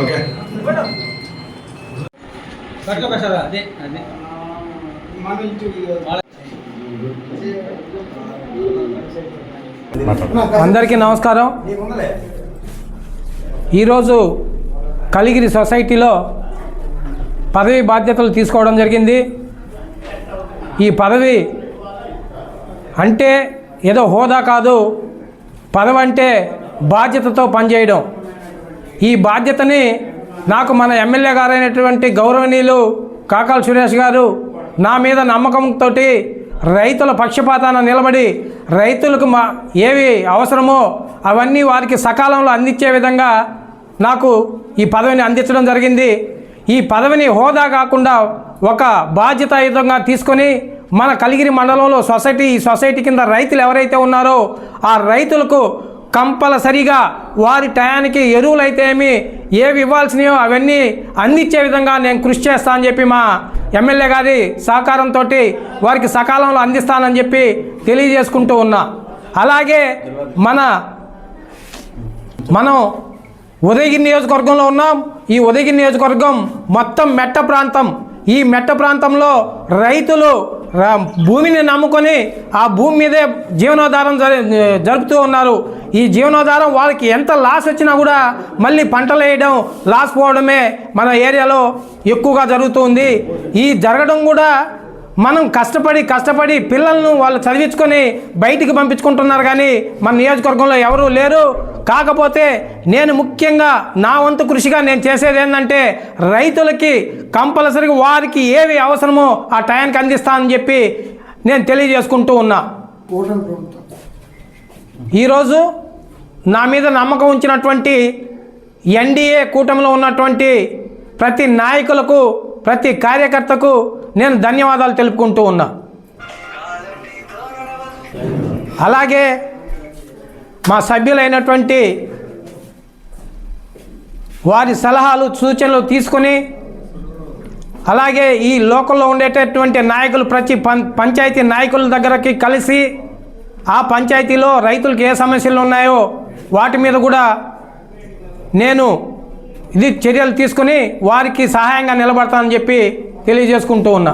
Okay. పట్టుకోక sir అదే అదే. అందరికీ నమస్కారం. ఈరోజు కలిగిరి సొసైటీలో పదవి బాధ్యతలు తీసుకోవడం జరిగింది. ఈ పదవి అంటే ఏదో హోదా కాదు. పదవి అంటే బాధ్యతతో పనిచేయడం. ఈ బాధ్యతని నాకు మన ఎమ్మెల్యే గారైనటువంటి గౌరవనీయులు కాకాల సురేష్ గారు నా మీద నమ్మకంతో రైతుల పక్షపాతాన నిలబడి రైతులకు మా ఏవి అవసరమో అవన్నీ వారికి సకాలంలో అందించే విధంగా నాకు ఈ పదవిని అందించడం జరిగింది. ఈ పదవిని హోదా కాకుండా ఒక బాధ్యతాయుతంగా తీసుకొని మన కలిగిరి మండలంలో సొసైటీ ఈ సొసైటీ కింద రైతులు ఎవరైతే ఉన్నారో ఆ రైతులకు కంపల్సరిగా వారి టయానికి ఎరువులైతేమి ఏమి ఏవి ఇవ్వాల్సినయో అవన్నీ అందించే విధంగా నేను కృషి చేస్తా అని చెప్పి మా ఎమ్మెల్యే గారి సహకారంతో వారికి సకాలంలో అందిస్తానని చెప్పి తెలియజేసుకుంటూ ఉన్నా. అలాగే మన మనం ఉదయగిరి నియోజకవర్గంలో ఉన్నాం. ఈ ఉదయగిరి నియోజకవర్గం మొత్తం మెట్ట ప్రాంతం. ఈ మెట్ట ప్రాంతంలో రైతులు భూమిని నమ్ముకొని ఆ భూమి మీదే జీవనోధారం జరుపుతూ ఉన్నారు. ఈ జీవనోధారం వాళ్ళకి ఎంత లాస్ వచ్చినా కూడా మళ్ళీ పంటలు వేయడం లాస్ పోవడమే మన ఏరియాలో ఎక్కువగా జరుగుతుంది. ఈ జరగడం కూడా మనం కష్టపడి కష్టపడి పిల్లలను వాళ్ళు చదివించుకొని బయటికి పంపించుకుంటున్నారు కానీ మన నియోజకవర్గంలో ఎవరూ లేరు. కాకపోతే నేను ముఖ్యంగా నా వంతు కృషిగా నేను చేసేది ఏంటంటే రైతులకి కంపల్సరీగా వారికి ఏవి అవసరమో ఆ టయానికి అందిస్తానని చెప్పి నేను తెలియజేసుకుంటూ ఉన్నా. ఈరోజు నా మీద నమ్మకం ఉంచినటువంటి ఎన్డీఏ కూటమిలో ఉన్నటువంటి ప్రతి నాయకులకు ప్రతి కార్యకర్తకు నేను ధన్యవాదాలు తెలుపుకుంటూ ఉన్నా. అలాగే మా సభ్యులైనటువంటి వారి సలహాలు సూచనలు తీసుకొని అలాగే ఈ లోకల్లో ఉండేటటువంటి నాయకులు ప్రతి పం పంచాయతీ నాయకుల దగ్గరకి కలిసి ఆ పంచాయతీలో రైతులకు ఏ సమస్యలు ఉన్నాయో వాటి మీద కూడా నేను ఇది చర్యలు తీసుకుని వారికి సహాయంగా నిలబడతానని చెప్పి తెలియజేసుకుంటూ ఉన్నా.